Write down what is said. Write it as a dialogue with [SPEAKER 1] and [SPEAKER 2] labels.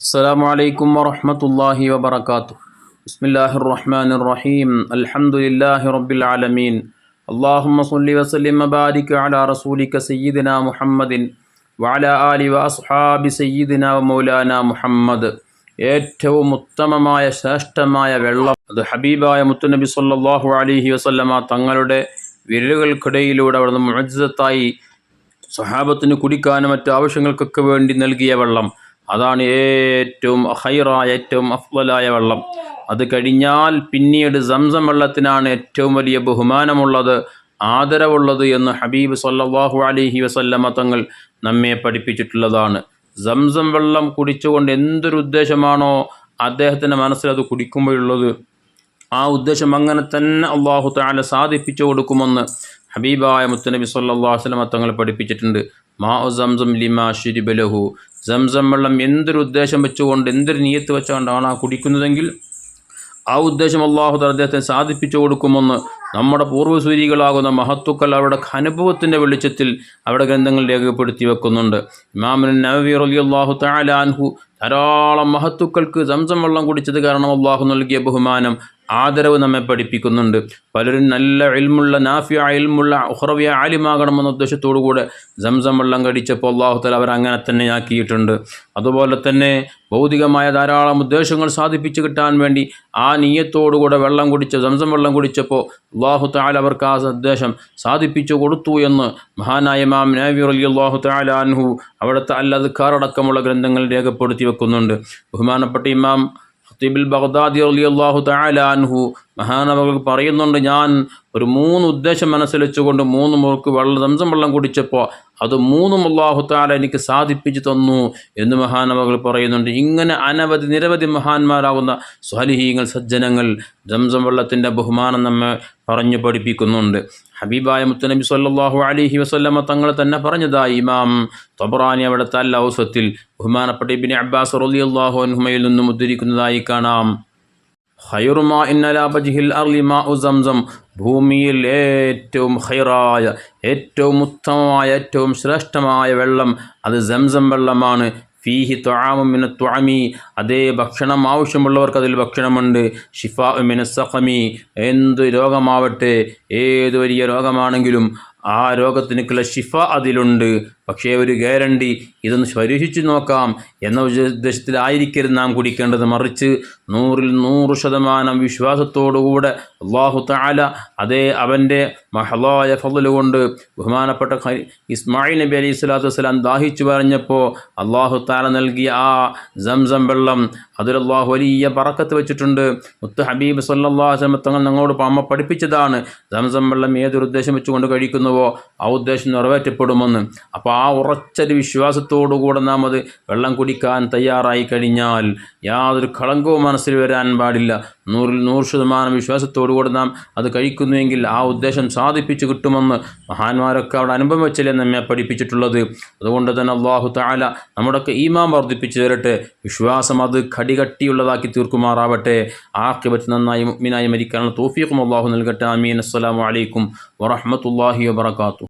[SPEAKER 1] السلام عليكم ورحمة الله وبركاته بسم الله الرحمن الرحيم الحمد لله رب العالمين اللهم صل وسلم وبارك على رسولك سيدنا محمد وعلى آله وأصحاب سيدنا ومولانا محمد ഏറ്റവും ഉത്തമമായ ശ്രേഷ്ഠമായ വെള്ളം അത് ഹബീബായ മുത്തുനബി സല്ലാഹു അലഹി വസല്ലമ തങ്ങളുടെ വിരലുകൾക്കിടയിലൂടെ അവിടുന്ന് മുഴജത്തായി സഹാബത്തിന് കുടിക്കാനും മറ്റു ആവശ്യങ്ങൾക്കൊക്കെ വേണ്ടി നൽകിയ വെള്ളം അതാണ് ഏറ്റവും ഹൈറായ ഏറ്റവും അഫ്വലായ വെള്ളം. അത് കഴിഞ്ഞാൽ പിന്നീട് സംസം വെള്ളത്തിനാണ് ഏറ്റവും വലിയ ബഹുമാനമുള്ളത് ആദരവുള്ളത് എന്ന് ഹബീബ് സല്ലാഹു അലിഹി വസല്ലമ തങ്ങൾ നമ്മെ പഠിപ്പിച്ചിട്ടുള്ളതാണ്. സംസം വെള്ളം കുടിച്ചുകൊണ്ട് എന്തൊരു ഉദ്ദേശമാണോ അദ്ദേഹത്തിന്റെ മനസ്സിൽ അത് കുടിക്കുമ്പോഴുള്ളത്. ആ ഉദ്ദേശം അങ്ങനെ തന്നെ അള്ളാഹു താല സാധിപ്പിച്ചു കൊടുക്കുമെന്ന് ഹബീബായ മുത്തനബി സല്ലാ വസ്ലമ തങ്ങൾ പഠിപ്പിച്ചിട്ടുണ്ട്. മാ സംസം ലിമാ ഷിരിബലഹു സംസം വെള്ളം എന്തൊരു ഉദ്ദേശം വെച്ചുകൊണ്ട് എന്തൊരു നീയത്ത് വെച്ചുകൊണ്ടാണ് ആ കുടിക്കുന്നതെങ്കിൽ ആ ഉദ്ദേശം അള്ളാഹു അദ്ദേഹത്തെ സാധിപ്പിച്ചു കൊടുക്കുമെന്ന് നമ്മുടെ പൂർവസൂരികളാകുന്ന മഹത്തുക്കൾ അവരുടെ അനുഭവത്തിന്റെ വെളിച്ചത്തിൽ അവിടെ ഗ്രന്ഥങ്ങൾ രേഖപ്പെടുത്തി വെക്കുന്നുണ്ട്. ഇമാമിൻ നവവി റലി അള്ളാഹു താലാൻഹു ധാരാളം മഹത്തുക്കൾക്ക് സംസം വെള്ളം കുടിച്ചത് കാരണം അള്ളാഹു നൽകിയ ബഹുമാനം ആദരവ് നമ്മെ പഠിപ്പിക്കുന്നുണ്ട്. പലരും നല്ല ഇൽമുള്ള നാഫിയ ഇൽമുള്ള ഉഹ്റവിയ ആലിമാകണമെന്ന ഉദ്ദേശത്തോടു കൂടെ സംസം വെള്ളം കടിച്ചപ്പോൾ അള്ളാഹുത്തല അവർ അങ്ങനെ തന്നെ ആക്കിയിട്ടുണ്ട്. അതുപോലെ തന്നെ ഭൗതികമായ ധാരാളം ഉദ്ദേശങ്ങൾ സാധിപ്പിച്ചു കിട്ടാൻ വേണ്ടി ആ നീയത്തോടുകൂടെ വെള്ളം കുടിച്ച് സംസം വെള്ളം കുടിച്ചപ്പോൾ അള്ളാഹു താല അവർക്ക് ആ സന്ദേശം സാധിപ്പിച്ചു കൊടുത്തു എന്ന് മഹാനായ മാം നാവി അലി അള്ളാഹു താലാൻഹു അവിടുത്തെ അവിടുത്തെ അല്ലദ്ക്കാറടക്കമുള്ള ഗ്രന്ഥങ്ങൾ രേഖപ്പെടുത്തി വെക്കുന്നുണ്ട്. ബഹുമാനപ്പെട്ട ഇമാം ഖത്തീബിൽ ബഗ്ദാദി അലി അള്ളാഹു താലാൻഹു മഹാനവകൾ പറയുന്നുണ്ട് ഞാൻ ഒരു മൂന്ന് ഉദ്ദേശം മനസ്സിൽ വെച്ചുകൊണ്ട് മൂന്ന് മുറുക്ക് വെള്ളം സംസം വെള്ളം കുടിച്ചപ്പോൾ അത് മൂന്നും അള്ളാഹു താല എനിക്ക് സാധിപ്പിച്ചു തന്നു എന്ന് മഹാനവകൾ പറയുന്നുണ്ട്. ഇങ്ങനെ അനവധി നിരവധി മഹാന്മാരാകുന്ന സ്വലിഹീങ്ങൾ സജ്ജനങ്ങൾ ജംസം വെള്ളത്തിന്റെ ബഹുമാനം നമ്മെ പറഞ്ഞു പഠിപ്പിക്കുന്നുണ്ട്. ഹബീബായ മുത്തനബി സല്ലാഹു അലിഹി വസ്ല്ലമ്മ തങ്ങൾ തന്നെ പറഞ്ഞതായി ഇമാം തൊബറാനി അവിടുത്തെ അല്ല ഔസത്തിൽ ബഹുമാനപ്പെട്ട ഇബിൻ അബ്ബാസ് റലി അള്ളാഹു അൻഹുമയിൽ നിന്നും ഉദ്ധരിക്കുന്നതായി കാണാം. ഹൈറുമാ ഇന്നലാബജിഹിൽ അർലിമാ ഉസംസം ഭൂമിയിൽ ഏറ്റവും ഹൈറായ ഏറ്റവും ഉത്തമമായ ഏറ്റവും ശ്രേഷ്ഠമായ വെള്ളം അത് സംസം വെള്ളമാണ്. ഫീഹി ത്വാമുമിന ത്വാമി അതേ ഭക്ഷണം ആവശ്യമുള്ളവർക്ക് അതിൽ ഭക്ഷണമുണ്ട്. ഷിഫ മിന സഖമി. എന്ത് രോഗമാവട്ടെ ഏത് വലിയ രോഗമാണെങ്കിലും ആ രോഗത്തിനൊക്കെയുള്ള ഷിഫ അതിലുണ്ട്. പക്ഷേ ഒരു ഗ്യാരണ്ടി ഇതൊന്ന് പരീക്ഷിച്ച് നോക്കാം എന്ന ഉദ്ദേശത്തിലായിരിക്കരുത് നാം കുടിക്കേണ്ടത്. മറിച്ച് നൂറിൽ നൂറ് ശതമാനം വിശ്വാസത്തോടുകൂടെ അള്ളാഹു താല അതേ അവന്റെ മഹലായ കൊണ്ട് ബഹുമാനപ്പെട്ട ഇസ്മായിൽ നബി അലൈഹി സ്വലാത്തു വസ്സലാം ദാഹിച്ചു പറഞ്ഞപ്പോൾ അള്ളാഹു താല നൽകിയ ആ സംസം വെള്ളം അതിൽ അള്ളാഹു വലിയ പറക്കത്ത് വെച്ചിട്ടുണ്ട്. മുത്ത് ഹബീബ് സല്ലാ തങ്ങൾ ഞങ്ങളോട് അമ്മ പഠിപ്പിച്ചതാണ്. സംസം വെള്ളം ഏതൊരു ഉദ്ദേശം വെച്ചുകൊണ്ട് കഴിക്കുന്നുവോ ആ ഉദ്ദേശം നിറവേറ്റപ്പെടുമെന്ന്. അപ്പോൾ ആ ഉറച്ചൊരു വിശ്വാസത്തോടുകൂടെ നാം അത് വെള്ളം കുടിക്കാൻ തയ്യാറായി കഴിഞ്ഞാൽ യാതൊരു കളങ്കവും മനസ്സിൽ വരാൻ പാടില്ല. നൂറിൽ നൂറ് ശതമാനം വിശ്വാസത്തോടുകൂടെ നാം അത് കഴിക്കുന്നുവെങ്കിൽ ആ ഉദ്ദേശം സാധിപ്പിച്ചു കിട്ടുമെന്ന് മഹാന്മാരൊക്കെ അവിടെ അനുഭവം വെച്ചല്ലേ നമ്മെ പഠിപ്പിച്ചിട്ടുള്ളത്. അതുകൊണ്ട് തന്നെ അള്ളാഹു താല നമ്മുടെയൊക്കെ ഈമാൻ വർദ്ധിപ്പിച്ചു തരട്ടെ. വിശ്വാസം അത് കടികട്ടിയുള്ളതാക്കി തീർക്കുമാറാവട്ടെ. ആക്കിബത്ത് നന്നായി മുഗ്മിനായി മരിക്കാനുള്ള തോഫിയക്കും അള്ളാഹു നൽകട്ടെ. അമീൻ അസ്സലാമു അലൈക്കും വറഹമത്തല്ലാഹി وبركاته.